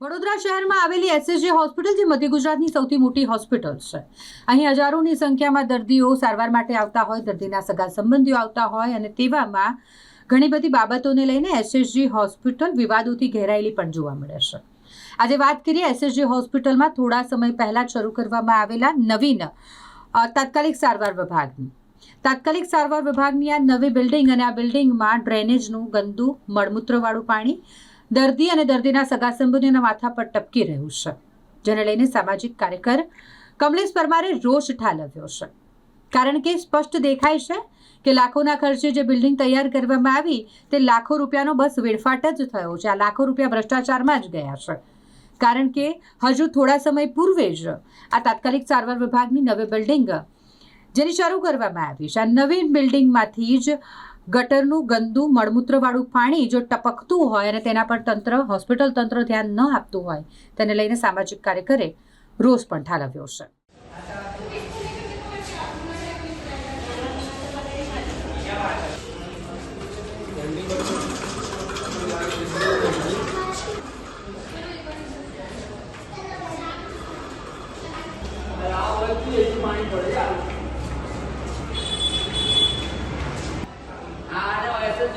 વડોદરા શહેરમાં આવેલી SSG hospital, જે મધ્ય ગુજરાતની સૌથી મોટી હોસ્પિટલ છે. અહીં હજારોની સંખ્યામાં દર્દીઓ સારવાર માટે આવતા હોય, દર્દીના સગા સંબંધીઓ આવતા હોય અને તેવામાં ઘણી બધી બાબતોને લઈને એસએસજી હોસ્પિટલ વિવાદોથી ઘેરાયેલી પણ જોવા મળે છે. આજે વાત કરીએ એસએસજી હોસ્પિટલમાં થોડા સમય પહેલા શરૂ કરવામાં આવેલા નવીન તાત્કાલિક સારવાર વિભાગની. તાત્કાલિક સારવાર વિભાગની આ નવી બિલ્ડિંગ અને આ બિલ્ડિંગમાં ડ્રેનેજનું, ગંદુ, મળમૂત્રવાળું પાણી દર્દી અને દર્દીના સગા સંબંધીઓના માથા પર ટપકી રહ્યું છે, જેને લઈને સામાજિક કાર્યકર કમલેશ પરમારે રોષ ઠાલવ્યો છે. કારણ કે સ્પષ્ટ દેખાય છે કે લાખોના ખર્ચે જે બિલ્ડિંગ તૈયાર કરવામાં આવી, તે લાખો રૂપિયાનો બસ વેડફાટ જ થયો છે. આ લાખો રૂપિયા ભ્રષ્ટાચારમાં જ ગયા છે. કારણ કે હજુ થોડા સમય પૂર્વે જ આ તાત્કાલિક સારવાર વિભાગની નવી બિલ્ડિંગ, જેની શરૂ કરવામાં આવી છે. આ નવીન બિલ્ડિંગમાંથી જ ગટરનું ગંદુ મળમૂત્રવાળું પાણી જો ટપકતું હોય અને તેના પર તંત્ર, હોસ્પિટલ તંત્ર ધ્યાન ન આપતું હોય, તેને લઈને સામાજિક કાર્યકરે રોષ પણ ઠાલવ્યો છે.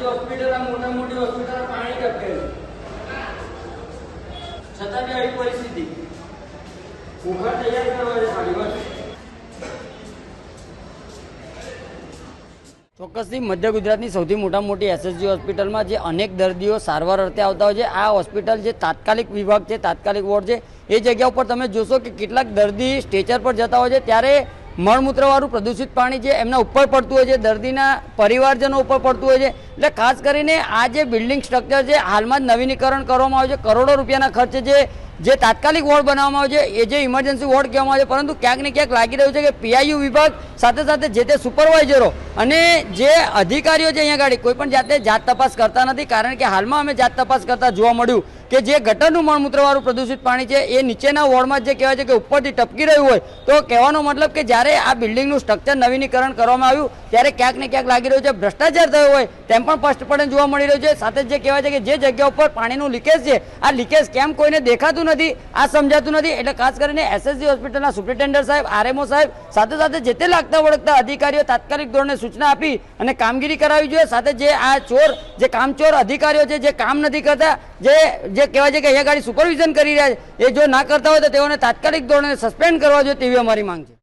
આ હોસ્પિટલ મોટા મોટી હોસ્પિટલ પાણી ટપકેલું છતાં બી આવી પરિસ્થિતિ. ઊભા તૈયાર કરવા છે ખાલી ચોક્કસથી મધ્ય ગુજરાતની સૌથી મોટા મોટી એસએસજી હોસ્પિટલમાં જે અનેક દર્દીઓ સારવાર અર્થે આવતા હોય છે, આ હોસ્પિટલ જે તાત્કાલિક વિભાગ છે, તાત્કાલિક વોર્ડ છે, એ જગ્યા ઉપર તમે જોશો કે કેટલાક દર્દી સ્ટેચર પર જતા હોય છે, ત્યારે મળમૂત્રવાળું પ્રદૂષિત પાણી જે એમના ઉપર પડતું હોય છે, દર્દીના પરિવારજનો ઉપર પડતું હોય છે, એટલે ખાસ કરીને આ જે બિલ્ડિંગ સ્ટ્રક્ચર છે, હાલમાં જ નવીનીકરણ કરવામાં આવ્યું છે. કરોડો રૂપિયાના ખર્ચે જે જે તાત્કાલિક વોર્ડ બનાવવામાં આવે છે, એ જે ઇમરજન્સી વોર્ડ કહેવામાં આવે છે, પરંતુ ક્યાંક ને ક્યાંક લાગી રહ્યું છે કે પીઆઈયુ વિભાગ સાથે સાથે જે તે સુપરવાઇઝરો અને જે અધિકારીઓ છે અહીંયા આગળ કોઈ પણ જાતે જાત તપાસ કરતા નથી, કારણ કે હાલમાં અમે જાત તપાસ કરતા જોવા મળ્યું કે જે ગટરનું મળમૂત્રવાળું પ્રદૂષિત પાણી છે, એ નીચેના વોર્ડમાં જે કહેવાય છે કે ઉપરથી ટપકી રહ્યું હોય, તો કહેવાનો મતલબ કે જ્યારે આ બિલ્ડિંગનું સ્ટ્રક્ચર નવીનીકરણ કરવામાં આવ્યું ત્યારે ક્યાંક ને ક્યાંક લાગી રહ્યું છે, ભ્રષ્ટાચાર થયો હોય, તેમ પણ સ્પષ્ટપણે જોવા મળી રહ્યું છે. સાથે જે કહેવાય છે કે જે જગ્યા ઉપર પાણીનું લીકેજ છે, આ લીકેજ કેમ કોઈને દેખાતું નથી, આ સમજાતું નથી? એટલે ખાસ કરીને એસએસજી હોસ્પિટલના સુપ્રિન્ટેન્ડન્ટ સાહેબ આરએમઓ સાહેબ, સાથે સાથે જે તે લાગતા વળગતા અધિકારીઓ તાત્કાલિક ધોરણે સૂચના આપી અને કામગીરી કરાવી જોઈએ. સાથે જે આ ચોર, જે કામચોર અધિકારીઓ છે, જે કામ નથી કરતા, જે જે કહેવાય છે કે અહીંયા ગાડી સુપરવિઝન કરી રહ્યા છે, એ જો ના કરતા હોય તો તેઓને તાત્કાલિક ધોરણે સસ્પેન્ડ કરવા જોઈએ તેવી અમારી માંગ છે.